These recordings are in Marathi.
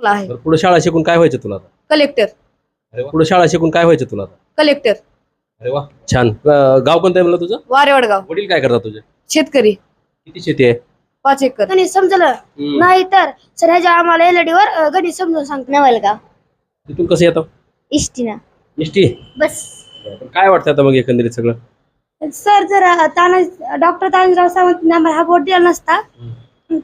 मला आहे. पुढे शाळा शिकून काय व्हायचं तुला आता? कलेक्टर. अरे वा. पुढे शाळा शिकून काय व्हायचं तुला आता? कलेक्टर. अरे वा छान. अं, गाव कोणतं आहे म्हणलं तुझं? वारेवडगाव. वडील काय करतात तुझे? शेतकरी. किती शेती आहे? पाच एकर. गणित समजलं. हम्म. नाही तर सर ह्याच्या आम्हाला एलईडी वर अ, गणित समजून सांगतो. नवलगाव तिथून कसं येतं? इष्टीना. निष्ठी बस. काय वाटतं आता मग एकंदरीत सगळं? सर जर अ, ताना डॉक्टर तानाजीराव सावंत आम्हाला हा बोर्ड दिला नसता.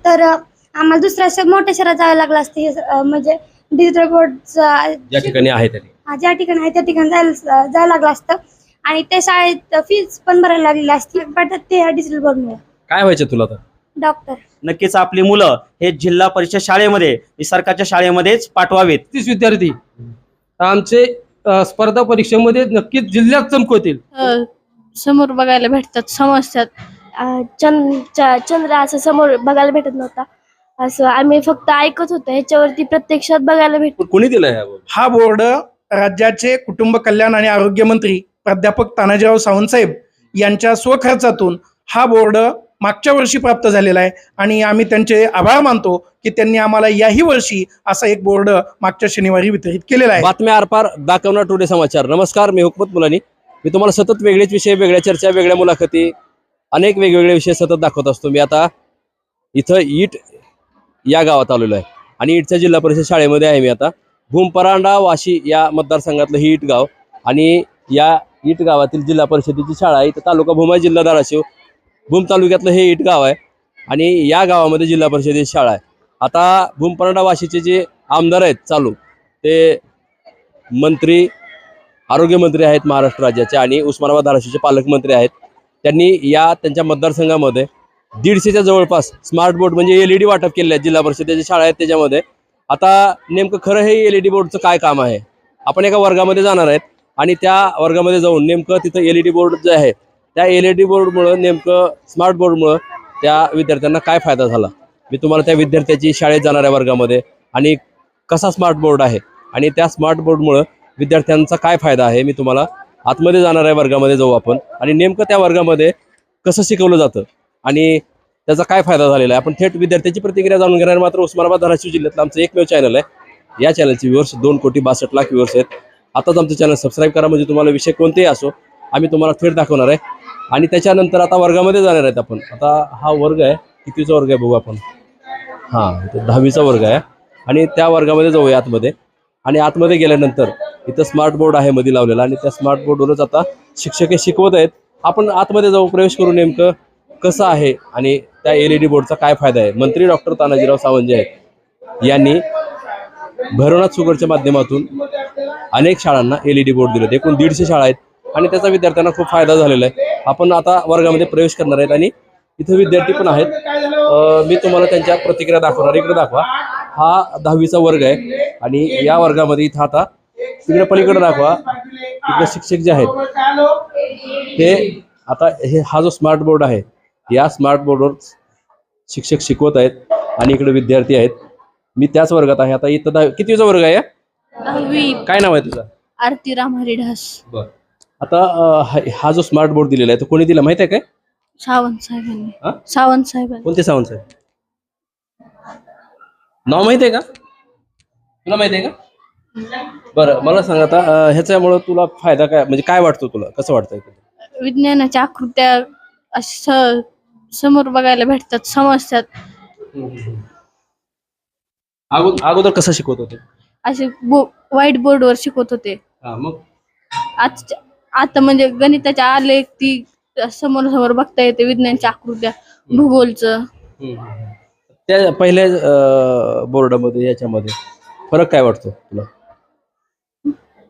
तर अ, आम्हाला दुसऱ्या श- मोठ्या शहरात जावं लागलं असतं हे, अ, म्हणजे डिजिटल बोर्डचा ज्या ठिकाणी आहे तरी. ज्या ठिकाणी आहे त्या ठिकाणी जायला जायला लागलं असतं. आणि त्या शाळेत फीज पण भरायला लागलेली असती पण ते डिजिटल बोर्डमुळे काय व्हायचं तुला आता? डॉक्टर नक्कीच आपली मुलं हे जिल्हा परिषद शाळेमध्ये ही सरकारच्या शाळेमध्येच पाठवावेत. तीस विद्यार्थी. आमचे अ, स्पर्धा परीक्षेमध्ये नक्कीच जिल्ह्यात चमकवतील. अ, समोर बघायला भेटतात समजतात. अ, चंद च- चंद्र असं समोर बघायला भेटत नव्हता. असं आम्ही फक्त ऐकत होतो ह्याच्यावरती प्रत्यक्षात बघायला भेट पण कोणी दिलं ह्या हा बोर्ड राज्याचे कुटुंब कल्याण आणि आरोग्य मंत्री प्राध्यापक तानाजीराव सावंतसाहेब यांच्या स्वखर्चातून हा बोर्ड मागच्या वर्षी प्राप्त झालेला आहे. आणि आम्ही त्यांचे आभार मानतो की त्यांनी आम्हाला याही वर्षी असा एक बोर्ड मागच्या शनिवारी वितरित केलेला आहे. बातम्या आरपार दाखवणार टुडे समाचार. नमस्कार मी हुकमत मुलानी. मी तुम्हाला सतत वेगळेच विषय वेगळ्या चर्चा वेगळ्या मुलाखती अनेक वेगवेगळे विषय सतत दाखवत असतो. मी आता इथं ईट या गावात आलेलो आहे. आणि इटच्या जिल्हा परिषद शाळेमध्ये आहे मी आता. भूमपरांडा वाशी या मतदारसंघातलं ही ईट गाव आणि या ईट गावातील जिल्हा परिषदेची शाळा आहे. तर तालुका भूमा जिल्हा धाराशिव भूम तालुक्यातलं हे ईट गाव आहे. आणि या गावामध्ये जिल्हा परिषदेची शाळा आहे. आता भूमपरांडा वाशीचे जे आमदार आहेत चालू ते मंत्री आरोग्यमंत्री आहेत महाराष्ट्र राज्याचे आणि उस्मानाबाद धाराशिवचे पालकमंत्री आहेत. त्यांनी या त्यांच्या मतदारसंघामध्ये दीडशेच्या जवळपास स्मार्ट बोर्ड म्हणजे एल ई डी वाटप केले आहेत जिल्हा परिषदेच्या शाळा आहेत त्याच्यामध्ये. आता नेमकं खरं हे एल ई डी बोर्डचं काय काम आहे? आपण एका वर्गामध्ये जाणार आहेत आणि त्या वर्गामध्ये जाऊन नेमकं तिथं एल ई डी बोर्ड जे आहे त्या एल ई डी बोर्डमुळं नेमकं स्मार्ट बोर्डमुळं त्या विद्यार्थ्यांना काय फायदा झाला? मी तुम्हाला त्या विद्यार्थ्याची शाळेत जाणाऱ्या वर्गामध्ये आणि कसा स्मार्ट बोर्ड आहे आणि त्या स्मार्ट बोर्डमुळं विद्यार्थ्यांचा काय फायदा आहे मी तुम्हाला आतमध्ये जाणाऱ्या वर्गामध्ये जाऊ आपण आणि नेमकं त्या वर्गामध्ये कसं शिकवलं जातं? आणि त्याचा काय फायदा झालेला आहे? आपण थेट विद्यार्थ्याची प्रतिक्रिया जाणून घेणार मात्र उस्मानाबाद धाराशिव जिल्ह्यातलं आमचं एकमेव चॅनल आहे. या चॅनलचे व्ह्यूअर्स दोन कोटी बासष्ट लाख व्ह्यूअर्स आहेत. आताच आमचं चॅनल सबस्क्राईब करा. म्हणजे तुम्हाला विषय कोणतेही असो आम्ही तुम्हाला थेट दाखवणार आहे. आणि त्याच्यानंतर आता वर्गामध्ये जाणार आहेत आपण. आता हा वर्ग आहे. कितीचा वर्ग आहे बघू आपण. हां तो दहावीचा वर्ग आहे. आणि त्या वर्गामध्ये जाऊया आतमध्ये. आणि आतमध्ये गेल्यानंतर इथं स्मार्ट बोर्ड आहे मध्ये लावलेला. आणि त्या स्मार्ट बोर्डवरच आता शिक्षक हे शिकवत आहेत. आपण आतमध्ये जाऊ प्रवेश करू नेमकं. कसं आहे आणि त्या एल ई डी बोर्डचा काय फायदा आहे? मंत्री डॉक्टर तानाजीराव सावंत जे आहेत यांनी भैरवनाथ सुगरच्या माध्यमातून अनेक शाळांना एल ई डी बोर्ड दिलेत. एकूण दीडशे शाळा आहेत आणि त्याचा विद्यार्थ्यांना खूप फायदा झालेला आहे. आपण आता वर्गामध्ये प्रवेश करणार आहेत आणि इथं विद्यार्थी पण आहेत. मी तुम्हाला त्यांच्या प्रतिक्रिया दाखवणार. इकडे दाखवा. हा दहावीचा वर्ग आहे आणि या वर्गामध्ये इथं आता तिकडे पलीकडे दाखवा. इकडे शिक्षक जे आहेत ते आता हे हा जो स्मार्ट बोर्ड आहे या स्मार्ट बोर्डवर शिक्षक शिकवत आहेत आणि इकडे विद्यार्थी आहेत. मी त्याच वर्गात आहे. आता इथं दहा कितीचा वर्ग आहे? दहावी. काय नाव आहे तुझं? आरती राम हरिदास आता अं, हा- हा जो स्मार्ट बोर्ड दिलेला आहे तो कोणी दिला माहिती आहे काय? सावंत हा? साहेबांनी सावंत साहेबांनी. कोणते सावंत साहेब? नाव माहिती आहे का? तुला माहिती आहे का? बरं मला सांग आता अं, ह्याच्यामुळं तुला फायदा काय म्हणजे काय वाटतो तुला? कसं वाटतंय? विज्ञानाच्या आकृत्या समोर बघायला भेटतात समजतात. अगोदर अगोदर कसं शिकवत होते? असे बो व्हाईट बोर्डवर शिकवत होते. हा मग? आज आता म्हणजे गणिताच्या आलेख ती समोर समोर बघता येते विज्ञानच्या आकृत्या भूगोलचं. त्या पहिल्या बोर्डामध्ये याच्यामध्ये फरक काय वाटतो तुला?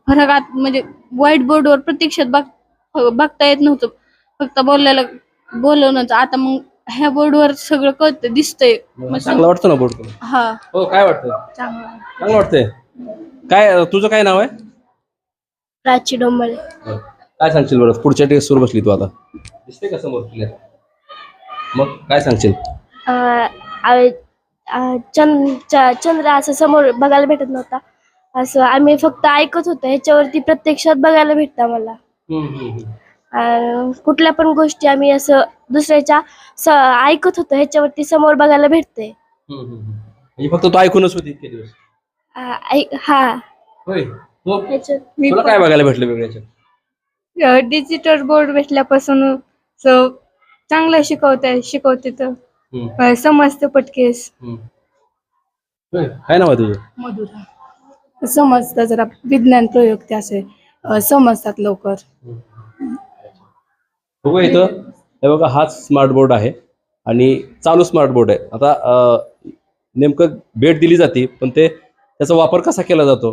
फरक आत म्हणजे व्हाईट बोर्डवर प्रत्यक्षात बघ बघता येत नव्हतं. फक्त बोलायला बोलवणंच. आता मग ह्या बोर्डवर सगळं कळतं दिसतंय. मग चांगला वाटतो ना बोर्ड तुला? हा. हो काय वाटतं? चांगलं चांगलं वाटतंय. काय अं, तुझं काय नाव आहे? प्राची डोंबळे. काय सांगशील बरं? पुढच्या टेस्ट सुरू बसली तू आता. दिसते का समोर clear? मग काय सांगशील? अ, आ- आ- चंद च- चंद्र असं समोर बघायला भेटत नव्हता. असं आम्ही फक्त ऐकत होतो. ह्याच्यावरती प्रत्यक्षात बघायला भेटतं आम्हाला. अ, कुठल्या पण गोष्टी आम्ही असं दुसऱ्याच्या स ऐकत होतो ह्याच्यावरती समोर बघायला भेटतंय. म्हणजे फक्त तू ऐकूनच होती इतके दिवस. हा. होय. ह्याच्यात तुला काय बघायला भेटलं वेगळ्याच्या डिजिटल बोर्ड भेटल्यापासून स- चांगलं शिकवते शिकवते तर. समजतं पटकेस. काय नाव आहे तुझं? मधुरा. समजतं जरा विज्ञान प्रयोग ते असे समजतात लवकर. बघू इथं. हे बघा हाच स्मार्ट बोर्ड आहे. आणि चालू स्मार्ट बोर्ड आहे. आता नेमकं भेट दिली जाते पण ते त्याचा वापर कसा केला जातो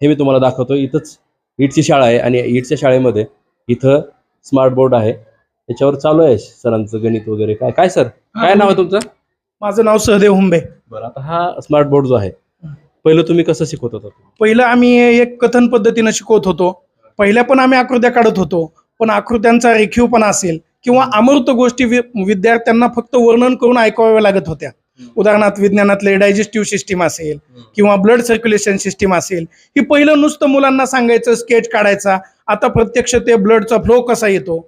हे मी तुम्हाला दाखवतो. इथंच ईटची शाळा आहे आणि ईटच्या शाळेमध्ये इथं स्मार्ट बोर्ड आहे. त्याच्यावर चालू आहे सरांचं गणित वगैरे. काय काय सर? काय नाव आहे तुमचं? माझं नाव सहदेव हुंबे. बरं आता हा स्मार्ट बोर्ड जो आहे पहिलं तुम्ही कसं शिकवत होता? पहिलं आम्ही एक कथन पद्धतीनं शिकवत होतो. पहिल्या पण आम्ही आकृत्या काढत होतो. पण आकृत्यांचा रेखीवपणा असेल किंवा अमूर्त गोष्टी विद्यार्थ्यांना फक्त वर्णन करून ऐकाव्या लागत होत्या. उदाहरणार्थ विज्ञानातले डायजेस्टिव्ह सिस्टीम असेल किंवा ब्लड सर्क्युलेशन सिस्टीम असेल. ही पहिलं नुसतं मुलांना सांगायचं स्केच काढायचा. आता प्रत्यक्ष ते ब्लडचा फ्लो कसा येतो?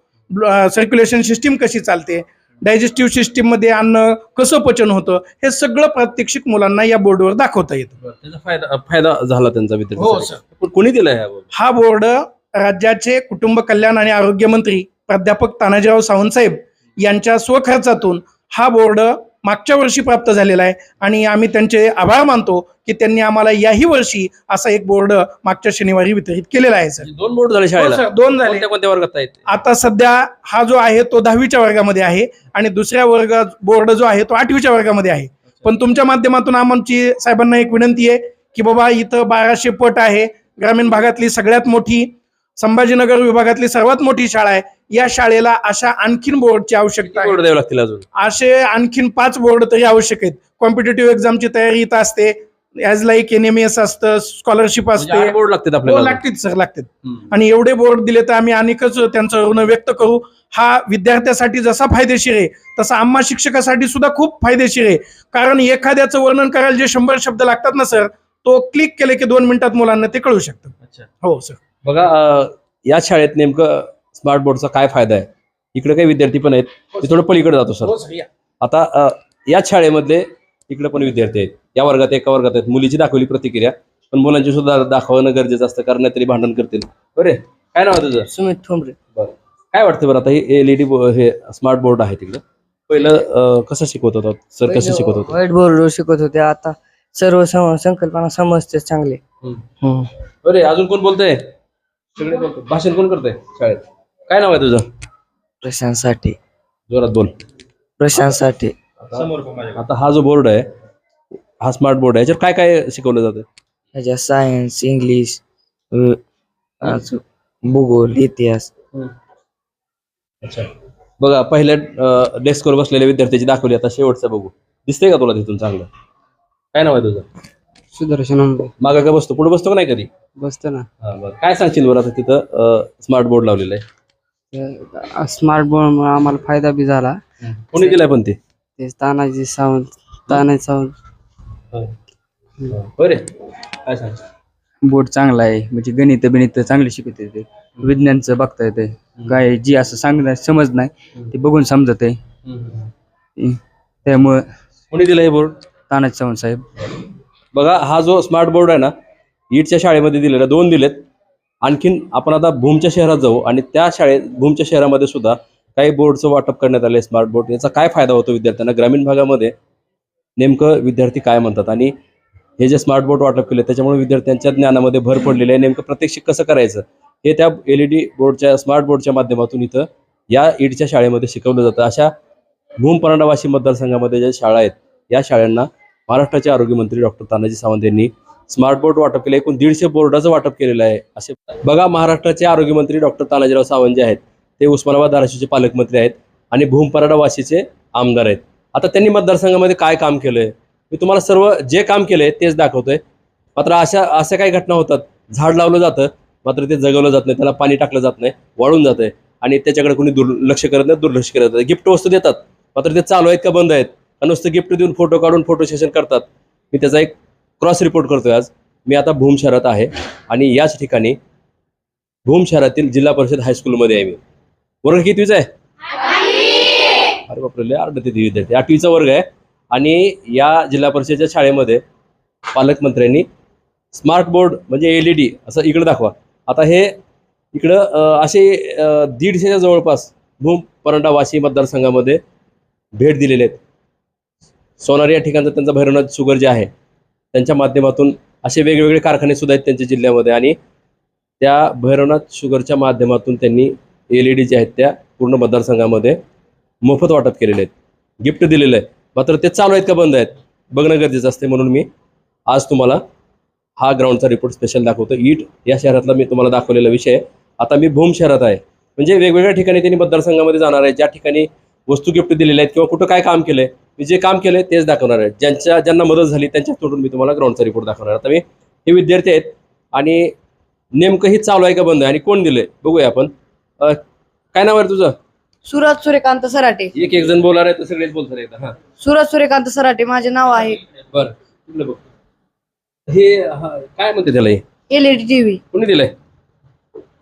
सर्क्युलेशन सिस्टीम कशी चालते? डायजेस्टिव्ह सिस्टीममध्ये अन्न कसं पचन होतं? हे सगळं प्रात्यक्षिक मुलांना या बोर्डवर दाखवता येतं. त्याचा फायदा फायदा झाला त्यांचा हो, विद्यार्थी सर. पण कोणी दिलाय हा board? हा बोर्ड राज्याचे कुटुंब कल्याण आणि आरोग्य मंत्री प्राध्यापक तानाजीराव सावंतसाहेब यांच्या स्वखर्चातून हा बोर्ड मागच्या वर्षी प्राप्त झालेला आहे. आणि आम्ही त्यांचे आभार मानतो की त्यांनी आम्हाला याही वर्षी असा एक बोर्ड मागच्या शनिवारी वितरित केलेला आहे सर. म्हणजे दोन बोर्ड झाले हो, शाळेला. दोन झाले. कोणत्या वर्गात आहेत आता सध्या हा जो आहे तो दहावीच्या वर्गामध्ये आहे आणि दुसऱ्या वर्ग बोर्ड जो आहे तो आठवीच्या वर्गामध्ये आहे. पण तुमच्या माध्यमातून आमची साहेबांना एक विनंती आहे की बाबा इथं बाराशे पट आहे. ग्रामीण भागातली सगळ्यात मोठी संभाजीनगर विभागातली सर्वात मोठी शाळा आहे. या शाळेला अशा आणखीन बोर्डची आवश्यकता आहे. बोर्ड द्यावे लागतील अजून? असे आणखीन पाच बोर्ड तरी आवश्यक आहेत. कॉम्पिटेटिव्ह एक्झामची तयारी इथं असते. As like N M S असतं. स्कॉलरशिप असते बोर्ड लागतात हो आपल्याला लागतील सर लागतील. हम्म. आणि एवढे बोर्ड दिले तर आम्ही अनेकच त्यांचं ऋण व्यक्त करू. हा विद्यार्थ्यासाठी जसा फायदेशीर आहे तसा आम्हा शिक्षकासाठी सुद्धा खूप फायदेशीर आहे. कारण एखाद्याचं वर्णन करायला जे शंभर शब्द लागतात ना सर तो क्लिक केले की दोन मिनिटात मुलांना ते कळू शकतं. अच्छा. हो सर बघा या शाळेत नेमकं स्मार्ट बोर्डचा काय फायदा आहे? इकडे काही विद्यार्थी पण आहेत. मी थोडं पलीकडे जातो हो, सर आता अं, याच शाळेमधले इकडे पण विद्यार्थी आहेत. या वर्गात एका वर्गात आहेत. मुलीची दाखवली प्रतिक्रिया. पण मुलांची सुद्धा दाखवणं गरजेचं असतं कारण तरी भांडण करतील. बरे काय नाव आहे तुझं? सुमित ठोंबरे. काय वाटतं बरं आता हे एलईडी हे स्मार्ट बोर्ड आहे तिकडं? पहिलं कसं शिकवत होता सर कसं शिकवत होतं? व्हाईट बोर्डवर शिकवत होते. आता सर्व संकल्पना समजते चांगले. बरे अजून कोण बोलतंय? सगळे बोलतोय भाषण कोण करतंय शाळेत? काय नाव आहे तुझं? प्रशांत साठे. जोरात बोल. प्रशांत साठे. आता हा जो बोर्ड आहे हा स्मार्ट बोर्ड आहे याच्यावर काय काय शिकवलं जातं? ह्याच्यात सायन्स इंग्लिश अ, अजून भूगोल इतिहास. अच्छा. बघा पहिल्या डेस्कवर बसलेल्या विद्यार्थ्याची दाखवली आता शेवटचं बघू. दिसतंय का तुला तिथून चांगलं? काय नाव आहे तुझं? सुदर्शन आंबे. मागा का बसतो. पुढे बसतो का नाही कधी? बसतो ना. हा, बरं. काय सांगशील बरं आता तिथं स्मार्ट बोर्ड लावलेला आहे? स्मार्ट बोर्डमुळे आम्हाला फायदा बी झाला. कोणी दिलाय पण ते? ते तानाजी सावंत तानाजी सावंत. बरे. काय सांग बोर्ड चांगला आहे. म्हणजे गणित गणित चांगले शिकवते ते. विज्ञानचं बघता येते काय जी असं सांगणार समज नाही ते बघून समजत आहे त्यामुळं कोणी दिलं हे बोर्ड तानाजी सावंत साहेब. बघा हा जो स्मार्ट बोर्ड आहे ना ईटच्या शाळेमध्ये दिलेला दोन दिलेत. आणखीन आपण आता भूमच्या शहरात जाऊ आणि त्या शाळेत भूमच्या शहरामध्ये सुद्धा काही बोर्डचं वाटप करण्यात आलं स्मार्ट बोर्ड याचा काय फायदा होतो विद्यार्थ्यांना? ग्रामीण भागामध्ये नेमकं विद्यार्थी काय म्हणतात? आणि हे जे स्मार्ट बोर्ड वाटप केले त्याच्यामुळे विद्यार्थ्यांच्या ज्ञानामध्ये भर पडलेली आहे. नेमकं प्रत्यक्ष कसं करायचं? हे त्या एल ई डी बोर्डच्या स्मार्ट बोर्डच्या माध्यमातून इथं या ईडच्या शाळेमध्ये शिकवलं जातं. अशा भूम परांडा मतदारसंघामध्ये ज्या शाळा आहेत या शाळांना महाराष्ट्राचे आरोग्यमंत्री डॉक्टर तानाजी सावंत यांनी स्मार्ट बोर्ड वाटप केले एकूण दीडशे बोर्डाचं वाटप केलेलं आहे असे बघा महाराष्ट्राचे आरोग्यमंत्री डॉक्टर तानाजीराव सावंत जे आहेत ते उस्मानाबाद धाराशिवचे पालकमंत्री आहेत आणि भूमपराडा वाशीचे आमदार आहेत. आता त्यांनी मतदारसंघामध्ये काय काम केलंय? मी तुम्हाला सर्व जे काम केलंय तेच दाखवतोय. मात्र अशा अशा काही घटना होतात. झाड लावलं जातं मात्र ते जगवलं जात नाही त्याला पाणी टाकलं जात नाही वाळून जातंय. आणि त्याच्याकडे कोणी दुर्लक्ष करत नाही दुर्लक्ष करत नाही. गिफ्ट वस्तू देतात मात्र ते चालू आहेत का बंद आहेत? नुसतं गिफ्ट देऊन फोटो काढून फोटो सेशन करतात. मी त्याचा एक क्रॉस रिपोर्ट करतोय आज. मी आता भूम शहरात आहे आणि याच ठिकाणी भूम शहरातील जिल्हा परिषद हायस्कूलमध्ये आहे मी. वर्ग कितवीचा आहे? अरे बापरे लय आरडते ती विद्यार्थी. आठवीचा वर्ग आहे आणि या जिल्हा परिषदेच्या शाळेमध्ये पालकमंत्र्यांनी स्मार्ट बोर्ड म्हणजे एल ई डी असं इकडे दाखवा. आता हे इकडं असे दीडशेच्या जवळपास भूम परंडा वाशी मतदारसंघामध्ये भेट दिलेले आहेत. सोनारी या ठिकाणचं त्यांचं भैरवनाथ शुगर जे आहे त्यांच्या माध्यमातून असे वेगवेगळे कारखाने सुद्धा आहेत त्यांच्या जिल्ह्यामध्ये आणि त्या भैरवनाथ शुगरच्या माध्यमातून त्यांनी एल ई डी जे आहेत त्या पूर्ण मतदारसंघामध्ये मोफत वाटप केलेले आहेत. गिफ्ट दिलेलं आहे मात्र ते चालू आहेत का बंद आहेत बघणं गरजेचं असते म्हणून मी आज तुम्हाला हा ग्राउंडचा रिपोर्ट स्पेशल दाखवतो. ईट या शहरातला मी तुम्हाला दाखवलेला विषय आता मी भूम शहरात आहे. म्हणजे वेगवेगळ्या ठिकाणी त्यांनी मतदारसंघामध्ये जाणार आहे. ज्या ठिकाणी वस्तू गिफ्ट दिलेल्या आहेत किंवा कुठं काय काम केलंय मी जे काम केलंय तेच दाखवणार आहे. ज्यांच्या ज्यांना मदत झाली त्यांच्या तोडून मी तुम्हाला ग्राउंडचा रिपोर्ट दाखवणार आता मी हे विद्यार्थी आहेत आणि नेमकं हे चालू आहे का बंद आहे आणि कोण दिलंय? बघूया आपण. काय नाव आहे तुझं? सुरज सूर्यकांत सराटे. एक एक जण बोलणार आहे तर सगळेच बोलतात एकदा. हा. सुरज सूर्यकांत सराटे माझे नाव आहे. बरं. बघ. हे हा, काय म्हणते त्याला हे? एलईडी टीव्ही कोणी दिलंय?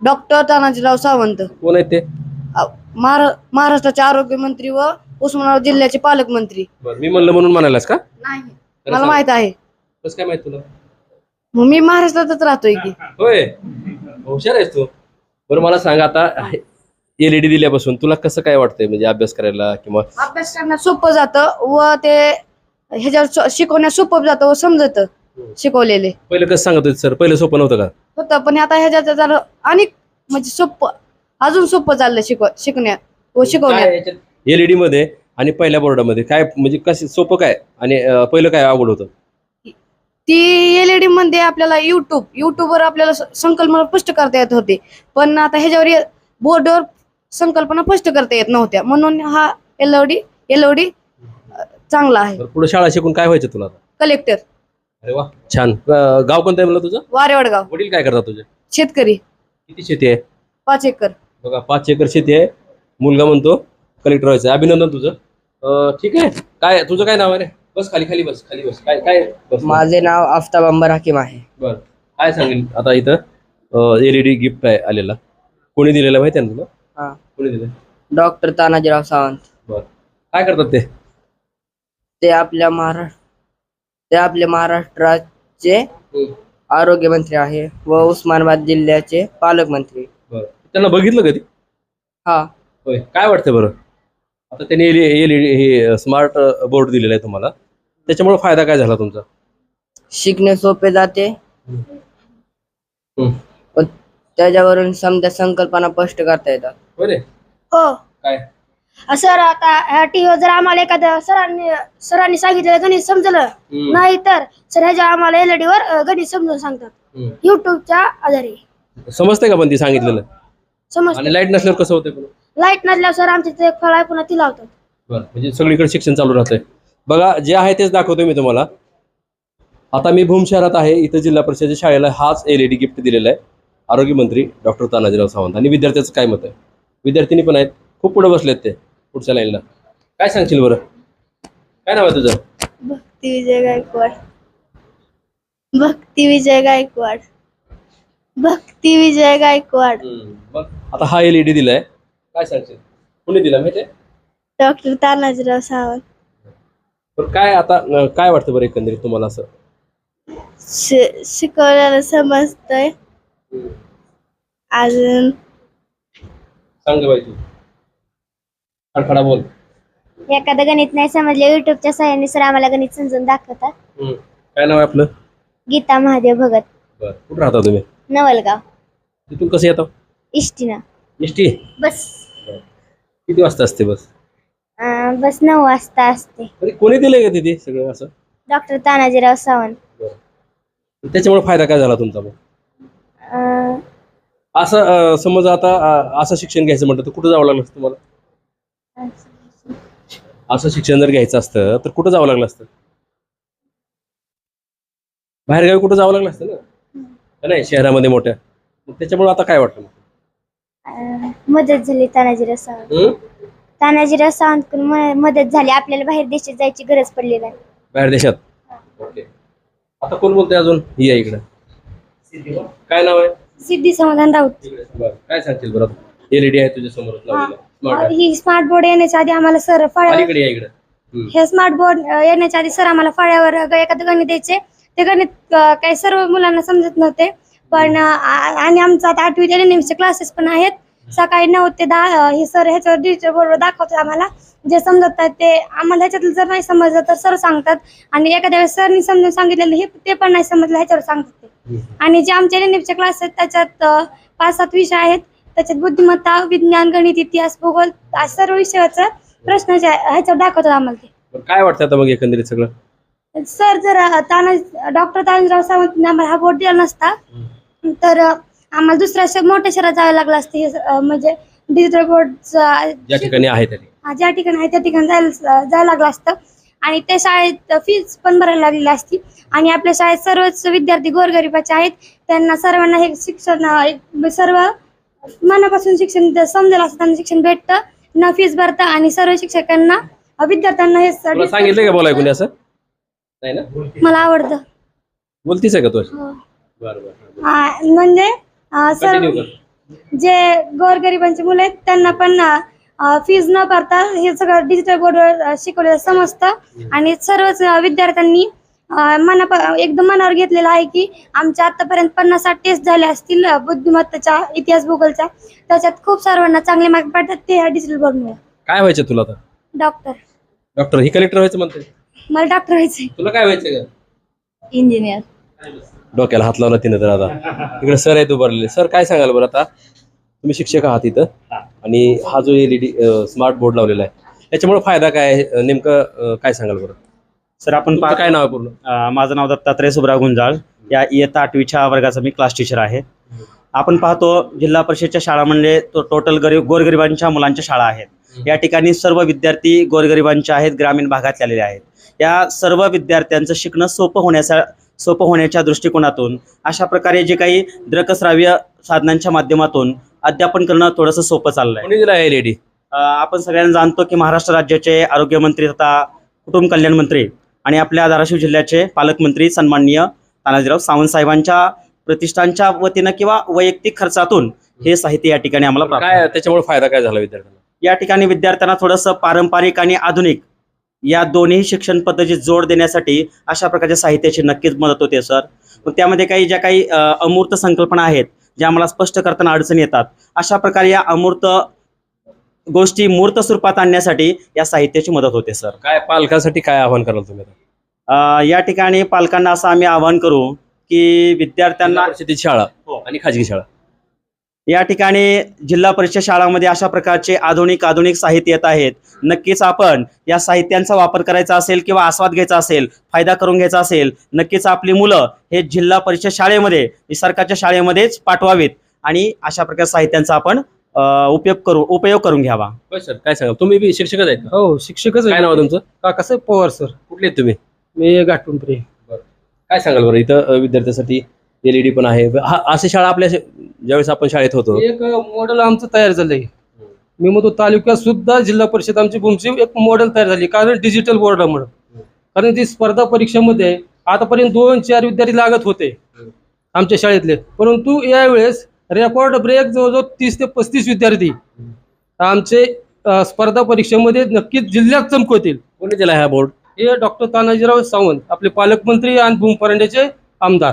डॉक्टर तानाजीराव सावंत. कोण आहेत ते? महारा- महाराष्ट्राचे आरोग्य मंत्री व उस्मानाबाद जिल्ह्याचे पालकमंत्री. बरं मी म्हणलं म्हणून म्हणालास का? नाही. मला माहीत आहे. कसं काय माहीत तुला? मग मी महाराष्ट्रातच राहतोय की. होय. हुशार आहेस तू. बरं मला सांग आता एलईडी दिल्यापासून तुला कसं काय वाटतंय? म्हणजे अभ्यास करायला किंवा अभ्यास करण्यात सोपं जातं व ते ह्याच्यावर सो- शिकवण्यात सोपं जातं व समजत शिकवलेले. पहिलं कसं सांगत होते सर? पहिलं सोपं नव्हतं का? होतं पण आता ह्याच्यात जरा अनेक म्हणजे सोपं अजून सोपं चाललं शिकव शिकण्यात व शिकवण्यात. एलईडी मध्ये आणि पहिल्या बोर्डामध्ये. काय म्हणजे कसं सोपं काय? आणि अं, पहिलं काय अवघड होतं? ती एलईडी मध्ये आपल्याला युट्यूब युट्यूबवर आपल्याला स- संकल्पना स्पष्ट करता येत होते. पण आता ह्याच्यावर ये- बोर्डवर संकल्पना स्पष्ट करता येत नव्हत्या. म्हणून हा एलओडी एलओडी चांगला आहे. बरं, पुढे शाळा शिकून काय व्हायचं तुला आता? कलेक्टर अरे वा छान. अं, गाव कोणतं आहे म्हणलं तुझं? वारेवडगाव. वडील काय करतात तुझे? शेतकरी. किती शेती आहे? पाच एकर. बघा पाच एकर शेती आहे. मुलगा म्हणतो कलेक्टर व्हायचं. अभिनंदन तुझं. अं, ठीक आहे. काय तुझं काय नाव आहे रे? बस खाली खाली बस खाली बस. काय काय? बस माझे नाव आफ्ताब अंबर हाकीम आहे. बर. काय सांगेल आता इथं एलईडी गिफ्ट आहे आलेला. कोणी दिलेला माहिती आहे ना तुला? हा. कोणी दिलं डॉक्टर तानाजीराव सावंत. बर. काय करतात ते? ते आपल्या महाराष्ट्र ते आपल्या महाराष्ट्राचे आरोग्य मंत्री आहे व उस्मानाबाद जिल्ह्याचे पालकमंत्री. त्यांना बघितलं कधी? हा. होय. काय वाटतं बरं? आता त्यांनी एलईडी हे स्मार्ट बोर्ड दिलेला आहे तुम्हाला. त्याच्यामुळे फायदा काय झाला तुमचा? शिकणे सोपे जाते. हम्म. व त्याच्यावरून समजा संकल्पना स्पष्ट करता येतात. होय रे. हो. काय? सर आता ह्या टीव्हीवर जर आम्हाला एखाद्या सरांनी सरांनी सांगितलेलं गणित समजलं हम्म. नाही तर सर ह्याच्या आम्हाला एलईडी वर अ, गणित समजून सांगतात. हम्म. युट्यूबच्या आधारे. समजतंय का पण ती सांगितलेलं? लाइट नसल्यावर कसं पण लाइट नसल्यावर सर आमचे ते फळ आहे पुन्हा ती लावतात. बरं म्हणजे सगळीकडे शिक्षण चालू राहतंय. बघा जे आहे तेच दाखवतोय मी तुम्हाला. आता मी भूम शहरात आहे इथं जिल्हा परिषदेच्या शाळेला हाच एल ई डी गिफ्ट दिलेला आहे. आरोग्यमंत्री डॉक्टर तानाजीराव सावंत. आणि विद्यार्थ्याचं काय मत आहे? विद्यार्थिनी पण आहेत खूप पुढे बसलेत ते पुढच्या लाईनला काय सांगशील बरं? काय नाव आहे तुझं? भक्ती विजय गायकवाड. भक्ती विजय गायकवाड. भक्ती विजय गायकवाड. आता हा एल ई डी दिलाय. काय सांगशील? कुणी दिला माहिती डॉक्टर तानाजीराव सावंत. पण काय आता अं, काय वाटतं बरं एकंदरीत तुम्हाला असं? शि- शिकवलेलं समजतंय. अजून सांग बाई तू. खडखडा बोल. एखादं गणित नाही समजले युट्यूबच्या सहाय्याने सर आम्हाला गणित समजून दाखवतात. हम्म. काय नाव आहे आपलं? गीता महादेव भगत. बरं कुठं राहता तुम्ही? नवलगाव. तिथून कसं येतो? इष्टीना. ST bus. किती वाजता असते बस? अं, बस नऊ वाजता असते. अरे कोणी दिलंय का तिथे सगळं असं? डॉक्टर तानाजीराव सावंत. त्याच्यामुळे फायदा काय झाला तुमचा मग? अं, असं अं, समज आता अं, असं शिक्षण घ्यायचं म्हटलं तर कुठं जावं लागलं असतं तुम्हाला? असं शिक्षण जर घ्यायचं असतं तर कुठं जावं लागलं असतं? बाहेरगावी कुठं जावं लागलं असतं ना? नाही? शहरामध्ये मोठ्या? मग त्याच्यामुळे आता काय वाटतं? अं, मदत झाली तानाजीराव सावंत. हं? तानाजीराव सावंतकडून म- मदत झाली. आपल्याला बाहेर देशात जायची गरज पडली नाही बाहेर देशात? ओके. आता कोण बोलतंय अजून? ही आहे इकडं. काय नाव आहे? सिद्धी समाधान राऊत. इकडे. बरं. काय सांगतील बरं एलईडी आहे तुझ्या समोर स्मार्ट ही स्मार्ट बोर्ड येण्याच्या आधी आम्हाला सर फळ्यावर अलीकडे या इकडे. हं. स्मार्ट बोर्ड येण्याच्या आधी सर आम्हाला फळ्यावर ग- एखादं गणित द्यायचे. ते गणित काही सर्व मुलांना समजत नव्हते. पण आणि आमचं आता आठवीत एन चे क्लासेस पण आहेत. सकाळी नऊ ते दहा हे सर ह्याच्यावर डिजिटल बोर्डवर दाखवतात आम्हाला. जे समजत नाही ते आम्हाला ह्याच्यातलं जर नाही समजलं तर सर सांगतात. आणि एखाद्या वेळेस सरनी समजून सांगितलेलं हे ते पण नाही समजलं ह्याच्यावर सांगतात ते. आणि जे आमचे एन चे क्लास आहेत त्याच्यात पाच सात विषय आहेत. त्याच्यात बुद्धिमत्ता विज्ञान गणित इतिहास भूगोल सर्व विषयाचं प्रश्न ह्याच्यावर दाखवतात आम्हाला ते. काय वाटतं आता मग एकंदरीत सगळं? सर जर ताना डॉक्टर तानाजीराव सावंत आम्हाला हा बोर्ड दिला नसता तर आम्हाला दुसऱ्या श- मोठ्या शहरात जावं लागलं असतं हे म्हणजे डिजिटल ज्या ठिकाणी आहे तरी हा, ज्या ठिकाणी आहे त्या ठिकाणी जायला जायला लागलं असतं. आणि त्या शाळेत फीज पण भरायला लागलेली असती. आणि आपल्या शाळेत सर्वच विद्यार्थी गोरगरिबाचे आहेत. त्यांना सर्वांना हे शिक्षण अ, एक- सर्व मनापासून शिक्षण द- समजेल असं त्यांना शिक्षण भेटतं. न फीज भरता आणि सर्व शिक्षकांना अ, विद्यार्थ्यांना हे तुला सांगितलं का बोलाय कोणी असं? नाही ना? मला आवडतं. बोलतीच आहे का तू अशी? हो. बरं बरं आ, म्हणजे अ, सर्व Continue कर. जे गोरगरिबांची मुलं आहेत त्यांना पण फीज न भरता हे सगळं डिजिटल बोर्डवर अ, शिकवलेलं समजतं. आणि सर्वच अ, विद्यार्थ्यांनी अ, एकदम मनावर घेतलेलं आहे की आमच्या आतापर्यंत पन्नास साठ टेस्ट झाल्या असतील अ, बुद्धिमत्तेच्या इतिहास भूगोलच्या. त्याच्यात खूप सर्वांना चांगले मार्क पडतात ते डिजिटल बोर्डमुळे काय व्हायचं तुला आता? डॉक्टर डॉक्टर ही कलेक्टर व्हायचं म्हणते मला डॉक्टर व्हायचंय. तुला काय व्हायचं का इंजिनियर डोक्याला हात लावला तिने तर आता. इकडे सर आहेत उभारलेले. सर काय सांगाल बरं आता? तुम्ही शिक्षक आहात इथं. आणि हा जो एलईडी स्मार्ट बोर्ड लावलेला आहे त्याच्यामुळे फायदा काय आहे? नेमकं अं, काय सांगाल बरं? सर आपण तुमचं पाहत काय नाव आहे पूर्ण? माझं नाव दत्तात्रय सुब्रा गुंजाळ. या इयत्ता आठवीच्या वर्गाचा मी क्लास टीचर आहे. आपण पाहतो जिल्हा परिषदच्या शाळा म्हणजे तो टोटल गरीब गोरगरिबांच्या मुलांच्या शाळा आहेत. या ठिकाणी सर्व विद्यार्थी गोरगरिबांचे आहेत ग्रामीण भागातले आलेले आहेत. या सर्व विद्यार्थ्यांचं शिकणं सोपं होण्याचा सोपं होण्याच्या दृष्टिकोनातून अशा प्रकारे जे काही द्रकश्राव्य साधनांच्या माध्यमातून अध्यापन करणं थोडंसं सोपं चाललं आहे अ, आपण सगळ्यांना जाणतो की महाराष्ट्र राज्याचे आरोग्यमंत्री तथा कुटुंब कल्याण मंत्री आणि आपल्या धाराशिव जिल्ह्याचे पालकमंत्री सन्माननीय तानाजीराव सावंत साहेबांच्या प्रतिष्ठानच्या वतीनं किंवा वैयक्तिक खर्चातून हे साहित्य या ठिकाणी आम्हाला काय त्याच्यामुळे फायदा काय झाला विद्यार्थ्यांना? या ठिकाणी विद्यार्थ्यांना थोडंसं पारंपरिक आणि आधुनिक या दोन्ही शिक्षण पद्धतीत जोड देण्यासाठी अशा प्रकारच्या साहित्याची नक्कीच मदत होते सर मग त्यामध्ये काही ज्या काही अमूर्त संकल्पना आहेत ज्या आम्हाला स्पष्ट करताना अडचणी येतात अशा प्रकारे या अमूर्त गोष्टी मूर्त स्वरूपात आणण्यासाठी या साहित्याची मदत होते सर काय पालकांसाठी काय आव्हान कराल तुम्ही आता? या ठिकाणी पालकांना असं आम्ही आवाहन करू की विद्यार्थ्यांना शाळा हो. आणि खाजगी शाळा या ठिकाणी जिल्हा परिषद शाळांमध्ये अशा प्रकारचे आधुनिक आधुनिक साहित्य येत आहेत. नक्कीच आपण या साहित्यांचा वापर करायचा असेल किंवा आस्वाद घ्यायचा असेल फायदा करून घ्यायचा असेल नक्कीच आपली मुलं हे जिल्हा परिषद शाळेमध्ये सरकारच्या शाळेमध्येच पाठवावीत आणि अशा प्रकारच्या साहित्यांचा आपण उपयोग करू उपयोग करून घ्यावा. सर काय सांगाल? तुम्ही बी शिक्षकच आहेत का? हो शिक्षकच काय आहे. नाव तुमचं? काकासाहेब पवार सर. कुठले आहेत तुम्ही? मी गाठून काय सांगाल बरं इथं विद्यार्थ्यासाठी? एलईडी पण आहे. हा अशी शाळा आपल्या श- ज्यावेळेस आपण शाळेत होतो. एक मॉडेल आमचं तयार झालंय. मी म्हणतो तालुक्यात सुद्धा जिल्हा परिषद आमची भूमची एक मॉडेल तयार झाली. कारण डिजिटल बोर्डामुळे कारण ती स्पर्धा परीक्षेमध्ये आतापर्यंत दोन चार विद्यार्थी लागत होते. आमच्या शाळेतले. परंतु यावेळेस रेकॉर्ड ब्रेक जवळजवळ तीस ते पस्तीस विद्यार्थी आमचे अं, स्पर्धा परीक्षेमध्ये नक्कीच जिल्ह्यात चमकवतील. कोणी दिला हा बोर्ड हे डॉक्टर तानाजीराव सावंत आपले पालकमंत्री आणि भूम परांड्याचे आमदार.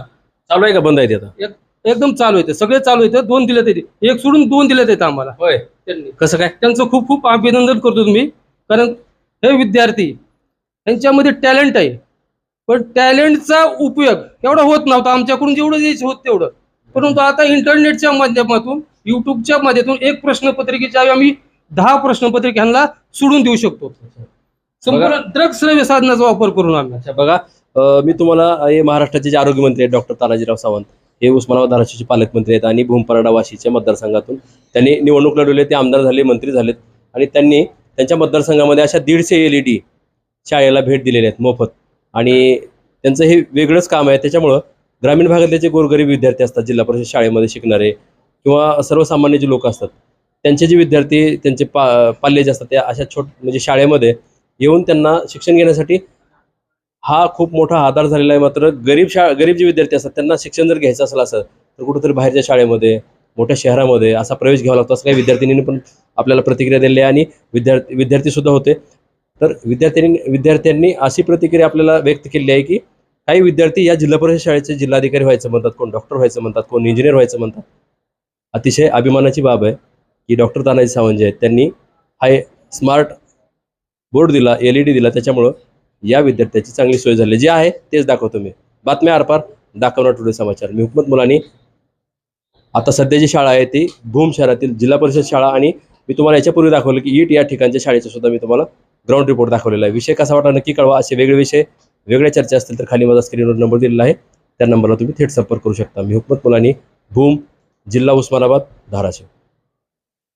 चालू आहे का? बंद आहे ते आता? एकदम चालू येते सगळे चालू येते दोन दिले ते. एक सोडून दोन दिले आहेत आम्हाला. होय. त्यांनी. कसं काय? त्यांचं खूप खूप अभिनंदन करतो तुम्ही कारण हे विद्यार्थी यांच्यामध्ये टॅलेंट आहे. पण टॅलेंटचा उपयोग एवढा होत नव्हता. आमच्याकडून जेवढं द्यायचं होत तेवढं. परंतु आता इंटरनेटच्या माध्यमातून युट्यूबच्या माध्यमातून एक प्रश्नपत्रिकेच्या आम्ही दहा प्रश्नपत्रिका ह्यांना सोडून देऊ शकतो. संपूर्ण ड्रग श्रव्य साधनाचा वापर करून आम्ही. अच्छा बघा. मी तुम्हाला हे महाराष्ट्राचे जे आरोग्यमंत्री आहेत डॉक्टर तानाजीराव सावंत हे उस्मानाबाद धाराशिवचे पालकमंत्री आहेत आणि भूमपराडा वाशीच्या मतदारसंघातून त्यांनी निवडणूक लढवली ते आमदार झाले मंत्री झालेत आणि त्यांनी त्यांच्या मतदारसंघामध्ये अशा दीडशे एल ई डी शाळेला भेट दिलेल्या आहेत मोफत. आणि त्यांचं हे वेगळंच काम आहे त्याच्यामुळं ग्रामीण भागातले जे गोरगरीब विद्यार्थी असतात जिल्हा परिषद शाळेमध्ये शिकणारे किंवा सर्वसामान्य जे लोक असतात त्यांचे जे विद्यार्थी त्यांचे पा पाल्य जे असतात त्या अशा छोट म्हणजे शाळेमध्ये येऊन त्यांना शिक्षण घेण्यासाठी हा खूप मोठा आधार झालेला आहे मात्र गरीब शा गरीब जे विद्यार्थी असतात त्यांना शिक्षण जर घ्यायचं असलं असं तर कुठंतरी बाहेरच्या शाळेमध्ये मोठ्या शहरामध्ये असा प्रवेश घ्यावा लागतो असं काही विद्यार्थिनींनी पण आपल्याला प्रतिक्रिया दिली आहे आणि विद्यार्थी विद्यार्थीसुद्धा होते. तर विद्यार्थ्यांनी विद्यार्थ्यांनी अशी प्रतिक्रिया आपल्याला व्यक्त केली आहे की काही विद्यार्थी या जिल्हा परिषद शाळेचे जिल्हाधिकारी व्हायचं म्हणतात कोण डॉक्टर व्हायचं म्हणतात कोण इंजिनियर व्हायचं म्हणतात. अतिशय अभिमानाची बाब आहे की डॉक्टर तानाजी सावंत जे आहेत त्यांनी हा स्मार्ट बोर्ड दिला एल ई डी दिला त्याच्यामुळं या विद्यार्थ्याची चांगली सोय झाली. जे आहे तेच दाखवतो मी. बातम्या आरपार दाखवणार टुडे समाचार. मी हुकमत मुलांनी. आता सध्या जी शाळा आहे ती भूम शहरातील जिल्हा परिषद शाळा आणि मी तुम्हाला याच्यापूर्वी दाखवलं की ईट या ठिकाणच्या शाळेचा सुद्धा मी तुम्हाला ग्राउंड रिपोर्ट दाखवलेला आहे. विषय कसा वाटला नक्की कळवा. असे वेगळे विषय वेगळ्या चर्चा असतील तर खाली माझा स्क्रीनवर नंबर दिलेला आहे. त्या नंबरला तुम्ही थेट संपर्क करू शकता. मी हुकमत मुलांनी भूम जिल्हा उस्मानाबाद धाराशिव.